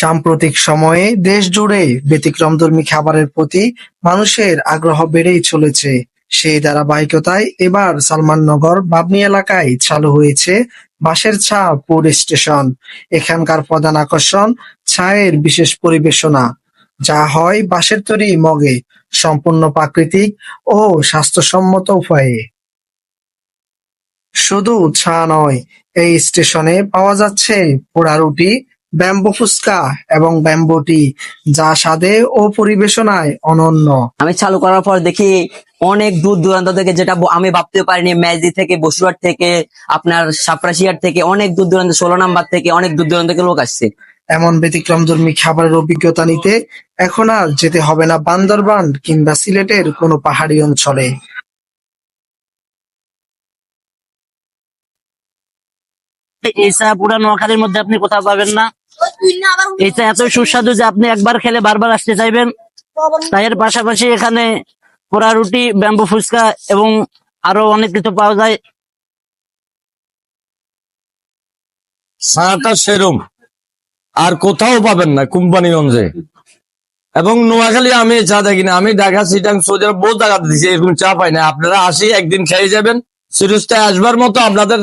সাম্প্রতিক সময়ে দেশ জুড়ে ব্যতিক্রমধর্মী খাবারের প্রতি মানুষের আগ্রহ বেড়েই চলেছে। সেই ধারাবাহিকতায় এবার সালমাননগর বাবনি এলাকায় চালু হয়েছে বাঁশের ছা ফুড স্টেশন। এখানকার প্রধান আকর্ষণ ছায়ের বিশেষ পরিবেশনা। যা হয় বাঁশের তৈরি মগে, সম্পূর্ণ প্রাকৃতিক ও স্বাস্থ্যসম্মত উপায়ে। শুধু চা নয়, এই স্টেশনে পাওয়া যাচ্ছে পোড়া রুটি ব্যাম্বো ফুচকা এবং ব্যাম্বো টি যা স্বাদে ও পরিবেশনায় অনন্য। আমি চালু করার পর দেখি অনেক দূর দূরান্ত থেকে যেটা আমি ভাবতে পারিনি ম্যাজি থেকে বসুরহাট থেকে আপনার সাপরাশিয়ার থেকে অনেক দূর দূরান্ত ষোলো নাম্বার থেকে অনেক দূর দূরান্ত থেকে লোক আসছে। এমন ব্যতিক্রমধর্মী খাবারের অভিজ্ঞতা নিতে এখন আর যেতে হবে না বান্দরবান কিংবা সিলেটের কোনো পাহাড়ি অঞ্চলে। এই চা পুরা নোয়াখালীর মধ্যে আপনি কোথাও পাবেন না। চা এত সুস্বাদু যে আপনি একবার খেলে বারবার আসতে চাইবেন। তাই এর পাশাপাশি এখানে পোড়া রুটি ব্যাম্বু ফুচকা এবং আরও অনেক কিছু পাওয়া যায়। চাটা সেরম। আর কোথাও পাবেন না কোম্পানিগঞ্জে। এবং নোয়াখালী আমি চা দেখি না আমি ঢাকা সিটাং সৌদি আরব বহু টাকা দিচ্ছি এরকম চা পাই না। আপনারা আসি একদিন খেয়ে যাবেন। সিরিজটায় আসবার মতো আপনাদের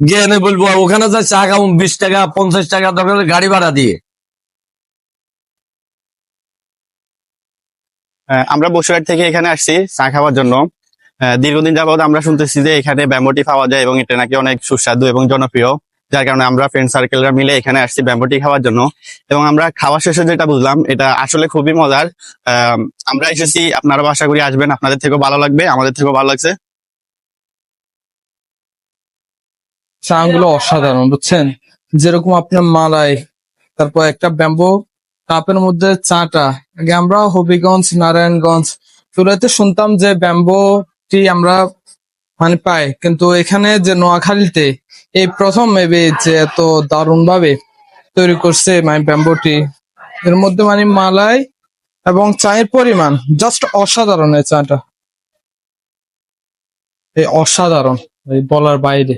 জ্ঞানে বলব ওখানে যা চা খাব বিশ টাকা পঞ্চাশ টাকা দরকার গাড়ি ভাড়া দিয়ে। আহ, আমরা বসুরহাট থেকে এখানে আসছি চা খাওয়ার জন্য। আহ, দীর্ঘদিন যাবত আমরা শুনতেছি যে এখানে ব্যাম্বটি পাওয়া যায় এবং এটা নাকি অনেক সুস্বাদু এবং জনপ্রিয়। যার কারণে আমরা ফ্রেন্ড সার্কেলরা মিলে এখানে আসছি ব্যাম্বটি খাওয়ার জন্য। এবং আমরা খাওয়া শেষে যেটা বুঝলাম এটা আসলে খুবই মজার। আমরা এসেছি আপনারা আশা করি আসবেন আপনাদের থেকেও ভালো লাগবে আমাদের থেকেও ভালো লাগছে। চাগুলো অসাধারণ, বুঝছেন? যেরকম আপনার মালাই, তারপর একটা ব্যাম্বো, কাপের মধ্যে চাটা। আগে আমরা হবিগঞ্জ, নারায়ণগঞ্জ, চুলাতে শুনতাম যে ব্যাম্বো টি আমরা মানে পাই, কিন্তু এখানে যে নোয়াখালীতে এই প্রথম মেবি যে এত দারুণ ভাবে তৈরি করছে মানে ব্যাম্বো টি এর মধ্যে মানে মালাই এবং চায়ের পরিমাণ জাস্ট অসাধারণ এই চাটা। এই অসাধারণ, এই বলার বাইরে।